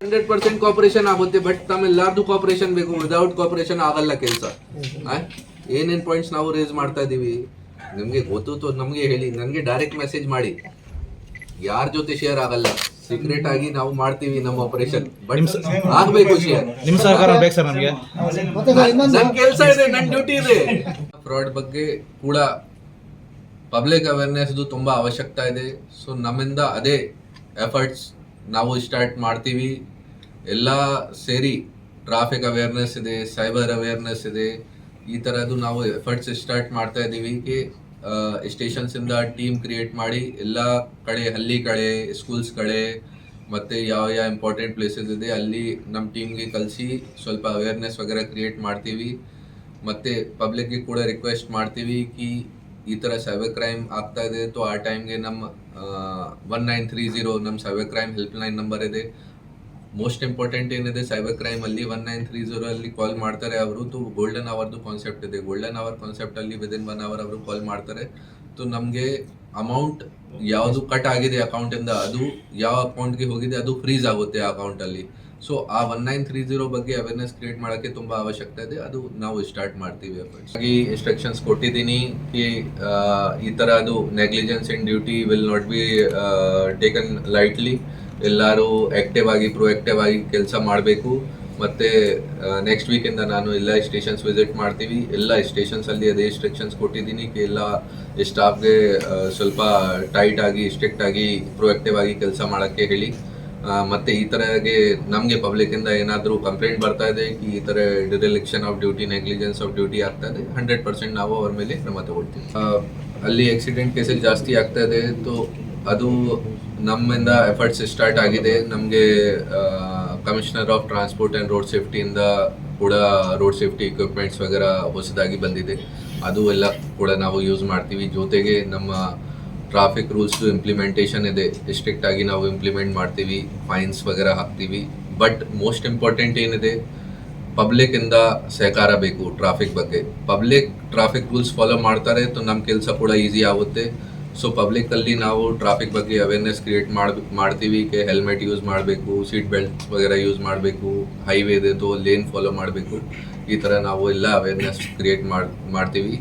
Hundred percent cooperation ಆಗುತ್ತೆ but ತಮ್ಮೆಲ್ಲಾರ್ದು cooperation ಬೇಕು ವಿದೌಟ್ ಕಾಪರೇಷನ್ ಆಗಲ್ಲ ಕೆಲಸ. ಏನೇನ್ ಪಾಯಿಂಟ್ಸ್ ನಾವು ರೇಸ್ ಮಾಡ್ತಾ ಇದ್ದೀವಿ ನಿಮ್ಗೆ ಗೊತ್ತು ನಮ್ಗೆ ಹೇಳಿ ನನಗೆ ಡೈರೆಕ್ಟ್ ಮೆಸೇಜ್ ಮಾಡಿ. ಯಾರ ಜೊತೆ ಶೇರ್ ಆಗಲ್ಲ. ಸೀಕ್ರೆಟ್ ಆಗಿ ನಾವು ಮಾಡ್ತೀವಿ ನಮ್ಮ ಆಪರೇಷನ್ ಬಟ್ ಆಗ್ಬೇಕು ಶೇರ್ ನಿಮ್ಮ ಸಹಕಾರ ಬೇಕು ಸರ್ ನಮಗೆ. ನನ್ ಕೆಲಸ ಇದೆ ನನ್ ಡ್ಯೂಟಿ ಇದೆ. ಫ್ರಾಡ್ ಬಗ್ಗೆ ಕೂಡ ಪಬ್ಲಿಕ್ ಅವೇರ್ನೆಸ್ ತುಂಬಾ ಅವಶ್ಯಕತೆ ಇದೆ. ಸೊ ನಮ್ಮಿಂದ ಅದೇ ಎಫರ್ಟ್ಸ್ ನಾವು ಸ್ಟಾರ್ಟ್ ಮಾಡ್ತೀವಿ. ಎಲ್ಲ ಸೇರಿ ಟ್ರಾಫಿಕ್ ಅವೇರ್ನೆಸ್ ಇದೆ ಸೈಬರ್ ಅವೇರ್ನೆಸ್ ಇದೆ. ಈ ತರದ್ದು ನಾವು ಎಫರ್ಟ್ಸ್ ಸ್ಟಾರ್ಟ್ ಮಾಡ್ತಾ ಇದ್ದೀವಿ. ಕಿ ಸ್ಟೇಷನ್ಸ್ ಇಂದ ಟೀಮ್ ಕ್ರಿಯೇಟ್ ಮಾಡಿ ಎಲ್ಲ ಕಡೆ, ಹಳ್ಳಿ ಕಡೆ ಸ್ಕೂಲ್ಸ್ ಕಡೆ, ಮತ್ತೆ ಯಾವ ಯಾವ ಇಂಪಾರ್ಟೆಂಟ್ ಪ್ಲೇಸಸ್ ಇದೆ ಅಲ್ಲಿ ನಮ್ಮ ಟೀಮ್ಗೆ ಕಲಿಸಿ ಸ್ವಲ್ಪ ಅವೇರ್ನೆಸ್ ವಗೇರೆ ಕ್ರಿಯೇಟ್ ಮಾಡ್ತೀವಿ. ಮತ್ತೆ ಪಬ್ಲಿಕ್ಗೆ ಕೂಡ ರಿಕ್ವೆಸ್ಟ್ ಮಾಡ್ತೀವಿ ಕಿ ಈ ಥರ ಸೈಬರ್ ಕ್ರೈಮ್ ಆಗ್ತಾ ಇದೆ ತೊ ಆ ಟೈಮ್ಗೆ ನಮ್ಮ ಒನ್ ನೈನ್ ತ್ರೀ ಜೀರೋ ನಮ್ಮ cyber crime help line number ಇದೆ. ಮೋಸ್ಟ್ ಇಂಪಾರ್ಟೆಂಟ್ ಏನಿದೆ ಸೈಬರ್ ಕ್ರೈಮ್ ಅಲ್ಲಿ ಒನ್ ನೈನ್ ತ್ರೀ ಜೀರೋ ಅಲ್ಲಿ ಕಾಲ್ ಮಾಡ್ತಾರೆ ಅವರು. ತು ಗೋಲ್ಡನ್ ಅವರ್ದು ಕಾನ್ಸೆಪ್ಟ್ ಇದೆ. ಗೋಲ್ಡನ್ ಅವರ್ ಕಾನ್ಸೆಪ್ಟ್ ಅಲ್ಲಿ ವಿದಿನ್ ಒನ್ ಅವರ್ ಅವರು ಕಾಲ್ ಮಾಡ್ತಾರೆ. ತು ನಮಗೆ ಅಮೌಂಟ್ ಯಾವುದು ಕಟ್ ಆಗಿದೆ ಅಕೌಂಟ್ ಇಂದ, ಅದು ಯಾವ ಅಕೌಂಟ್ಗೆ ಹೋಗಿದೆ, ಅದು ಫ್ರೀಸ್ ಆಗುತ್ತೆ ಆ ಅಕೌಂಟ್ ಅಲ್ಲಿ. ಸೊ ಆ ಒನ್ ನೈನ್ ತ್ರೀ ಜೀರೋ ಬಗ್ಗೆ ಅವೇರ್ನೆಸ್ ಕ್ರಿಯೇಟ್ ಮಾಡೋಕ್ಕೆ ತುಂಬಾ ಅವಶ್ಯಕತೆ ಇದೆ. ಅದು ನಾವು ಸ್ಟಾರ್ಟ್ ಮಾಡ್ತೀವಿ ಹಾಗಾಗಿ ಹಾಗೆ ಇನ್ಸ್ಟ್ರಕ್ಷನ್ಸ್ ಕೊಟ್ಟಿದ್ದೀನಿ ಈ ಈ ತರ ಅದು negligence in duty will not be taken lightly ಎಲ್ಲರೂ ಆಕ್ಟಿವ್ ಆಗಿ ಪ್ರೊಆಕ್ಟಿವ್ ಆಗಿ ಕೆಲಸ ಮಾಡಬೇಕು. ಮತ್ತೆ ನೆಕ್ಸ್ಟ್ ವೀಕಿಂದ ನಾನು ಎಲ್ಲ ಸ್ಟೇಷನ್ಸ್ ವಿಸಿಟ್ ಮಾಡ್ತೀವಿ. ಎಲ್ಲ ಸ್ಟೇಷನ್ಸ್ ಅಲ್ಲಿ ಅದೇ ಇನ್ಸ್ಟ್ರಕ್ಷನ್ಸ್ ಕೊಟ್ಟಿದ್ದೀನಿ. ಎಲ್ಲ ಸ್ಟಾಫ್ಗೆ ಸ್ವಲ್ಪ ಟೈಟ್ ಆಗಿ ಸ್ಟ್ರಿಕ್ಟ್ ಆಗಿ ಪ್ರೊಆಕ್ಟಿವ್ ಆಗಿ ಕೆಲಸ ಮಾಡೋಕ್ಕೆ ಹೇಳಿ. ಮತ್ತು ಈ ಥರಗೆ ನಮಗೆ ಪಬ್ಲಿಕ್ ಇಂದ ಏನಾದರೂ ಕಂಪ್ಲೇಂಟ್ ಬರ್ತಾ ಇದೆ, ಈ ಥರ dereliction of duty negligence of duty ಆಗ್ತಾ ಇದೆ ಹಂಡ್ರೆಡ್ ಪರ್ಸೆಂಟ್ ನಾವು ಅವ್ರ ಮೇಲೆ ಕ್ರಮ ತಗೊಳ್ತೀವಿ. ಅಲ್ಲಿ ಆಕ್ಸಿಡೆಂಟ್ ಕೇಸಸ್ ಜಾಸ್ತಿ ಆಗ್ತಾ ಇದೆ. ಅದು ನಮ್ಮಿಂದ ಎಫರ್ಟ್ಸ್ ಸ್ಟಾರ್ಟ್ ಆಗಿದೆ. ನಮಗೆ commissioner of transport and road ಸೇಫ್ಟಿಯಿಂದ ಕೂಡ ರೋಡ್ ಸೇಫ್ಟಿ ಇಕ್ವಿಪ್ಮೆಂಟ್ಸ್ ವಗೇರ ಹೊಸದಾಗಿ ಬಂದಿದೆ. ಅದು ಎಲ್ಲ ಕೂಡ ನಾವು ಯೂಸ್ ಮಾಡ್ತೀವಿ. ಜೊತೆಗೆ ನಮ್ಮ ಟ್ರಾಫಿಕ್ ರೂಲ್ಸ್ ಇಂಪ್ಲಿಮೆಂಟೇಷನ್ ಇದೆ. ಸ್ಟ್ರಿಕ್ಟ್ ಆಗಿ ನಾವು ಇಂಪ್ಲಿಮೆಂಟ್ ಮಾಡ್ತೀವಿ. ಫೈನ್ಸ್ ವಗೇರ ಹಾಕ್ತೀವಿ. ಬಟ್ ಮೋಸ್ಟ್ ಇಂಪಾರ್ಟೆಂಟ್ ಏನಿದೆ ಪಬ್ಲಿಕ್ಕಿಂದ ಸಹಕಾರ ಬೇಕು ಟ್ರಾಫಿಕ್ ಬಗ್ಗೆ. ಪಬ್ಲಿಕ್ ಟ್ರಾಫಿಕ್ ರೂಲ್ಸ್ ಫಾಲೋ ಮಾಡ್ತಾರೆ. ನಮ್ಮ ಕೆಲಸ ಕೂಡ ಈಸಿ ಆಗುತ್ತೆ. ಸೊ ಪಬ್ಲಿಕ್ ಅಲ್ಲಿ ನಾವು ಟ್ರಾಫಿಕ್ ಬಗ್ಗೆ ಅವೇರ್ನೆಸ್ ಕ್ರಿಯೇಟ್ ಮಾಡ್ಬೇಕು ಮಾಡ್ತೀವಿ. ಕೆ ಹೆಲ್ಮೆಟ್ ಯೂಸ್ ಮಾಡಬೇಕು ಸೀಟ್ ಬೆಲ್ಟ್ ವಗೇರೆ ಯೂಸ್ ಮಾಡಬೇಕು ಹೈವೇ ತೋ ಲೇನ್ ಫಾಲೋ ಮಾಡಬೇಕು. ಈ ಥರ ನಾವು ಎಲ್ಲ ಅವೇರ್ನೆಸ್ ಕ್ರಿಯೇಟ್ ಮಾಡ್, ಮಾಡ್ತೀವಿ.